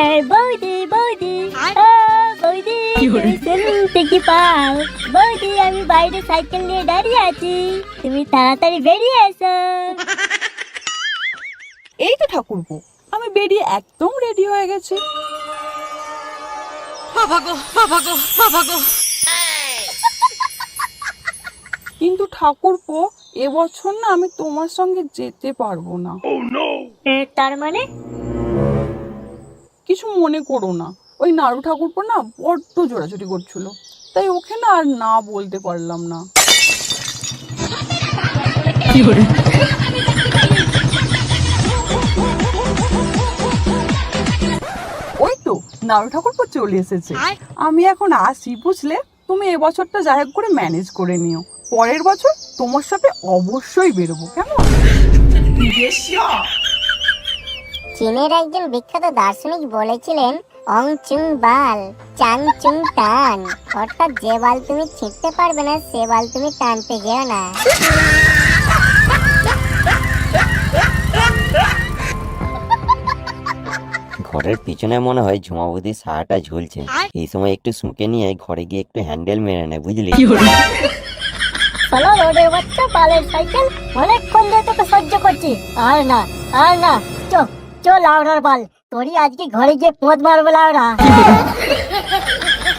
এই বৌদি বৌদি ও বৌদি তুমি শুনতে কি পাও। বৌদি আমি বাইরে সাইকেল নিয়ে দাঁড়িয়ে আছি। তুমি তাড়াতাড়ি বেরিয়ে এসো। এই তো ঠাকুরপো আমি বেরিয়ে একদম রেডি হয়ে গেছি। কিন্তু ঠাকুরপো এবছর না আমি তোমার সঙ্গে যেতে পারব না। এ, তার মানে? কিছু মনে করো না। ওই নাড়ু ঠাকুরপো না বড্ড জোরাজুরি করছিল। তাই ওকে না আর না বলতে পারলাম না। ওই তো নাড়ু ঠাকুরপো চলে এসেছে। আমি এখন আসি বুঝলে? তুমি এবছরটা যাই হোক করে ম্যানেজ করে নিও। পরের বছর তোমার সাথে অবশ্যই বেরোবো কেমন চীনের একজন বিখ্যাত দার্শনিক বলেছিলেন অং চুং বাল চাং চুং টান। অর্থাৎ যে বাল তুমি ছিঁড়তে পারবে না সে বাল তুমি টানতে যেও না। ঘরের পিছনে মনে হয় ঝুমাবুদির সারাটা ঝুলছে। এই সময় একটু শুঁকে নিয়ে ঘরে গিয়ে একটু হ্যান্ডেল মেরে নেয় বুঝলি? চলো রোডের বাচ্চা, পালের সাইকেল। অনেকক্ষণ ধরে তোকে সহ্য করছি। আর না আর না। চো চো লাউড়ার বাল। তোরই আজকে ঘরে গিয়ে পোঁত মারবো লাউড়া।